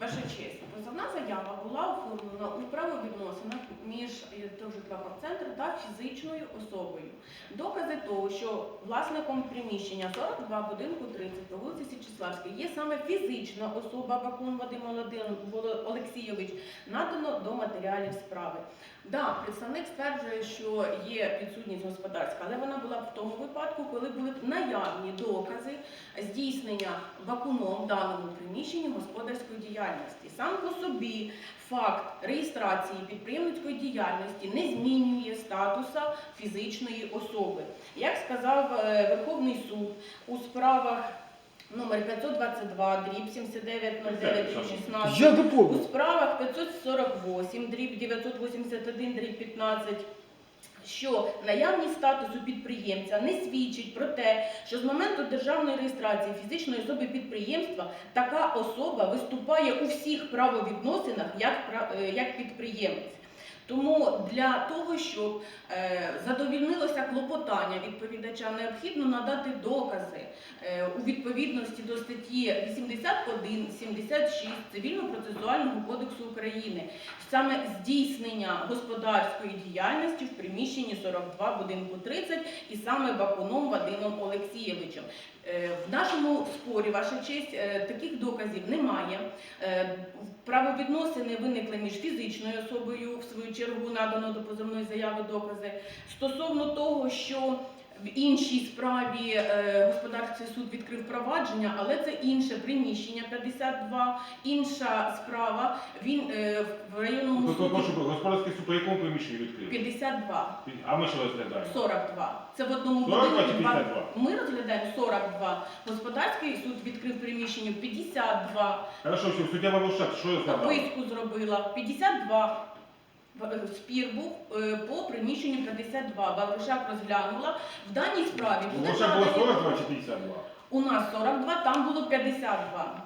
Ваша честь, позовна заява була оформлена у правовідносинах ТОВ та фізичною особою. Докази того, що власником приміщення 42 будинку 30 по вулиці Січеславській є саме фізична особа Бакун Вадим Олексійович, надано до матеріалів справи. Да, представник стверджує, що є підсудність господарська, але вона була б в тому випадку, коли були б наявні докази здійснення вакуном в даному приміщенні господарської діяльності. Сам по собі факт реєстрації підприємницької діяльності не змінює статуса фізичної особи. Як сказав е, Верховний суд у справах номер 522, дріб 7909 16, у справах 548, дріб 981, дріб 15, що наявність статусу підприємця не свідчить про те, що з моменту державної реєстрації фізичної особи підприємства така особа виступає у всіх правовідносинах як, е, як підприємець. Тому для того, щоб е, задовільнилося клопотання відповідача, необхідно надати докази е, у відповідності до статті 81, 76 Цивільно-процесуального кодексу України, саме здійснення господарської діяльності в приміщенні 42 будинку 30 і саме Бакуном Вадимом Олексійовичем. Е, В нашому спорі, ваша честь, е, таких доказів немає. Е, Правовідносини виникли між фізичною особою, в свою чергу надано до позовної заяви докази. Стосовно того, що в іншій справі е, господарський суд відкрив провадження, але це інше приміщення 52, інша справа. Він е, в районному Тобто, суді господарський суд по якому приміщенню відкрив? 52, А ми що розглядаємо? 42. Це в одному 42 чи будинку. 52? Ми розглядаємо 42. Господарський суд відкрив приміщення 52. Хорошо, що суддя Вавушак, що розглядав? Описку зробила 52. Е, Спір був е, по приміщенню 52. Ваврушак розглянула. В даній справі були Вавушак було надані- 42 чи 52? у нас 42, там було 52.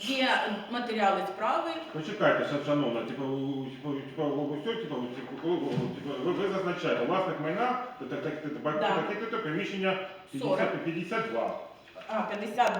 Є матеріали справи. Почекайте, ша- шановна, типу, у- типу, типу, у- все, типу, у- типу, коли- у- типу, ви, ви зазначаєте, власник майна, та- та- та- та- та- Да. таке-то приміщення 50 40. 52. А, 52.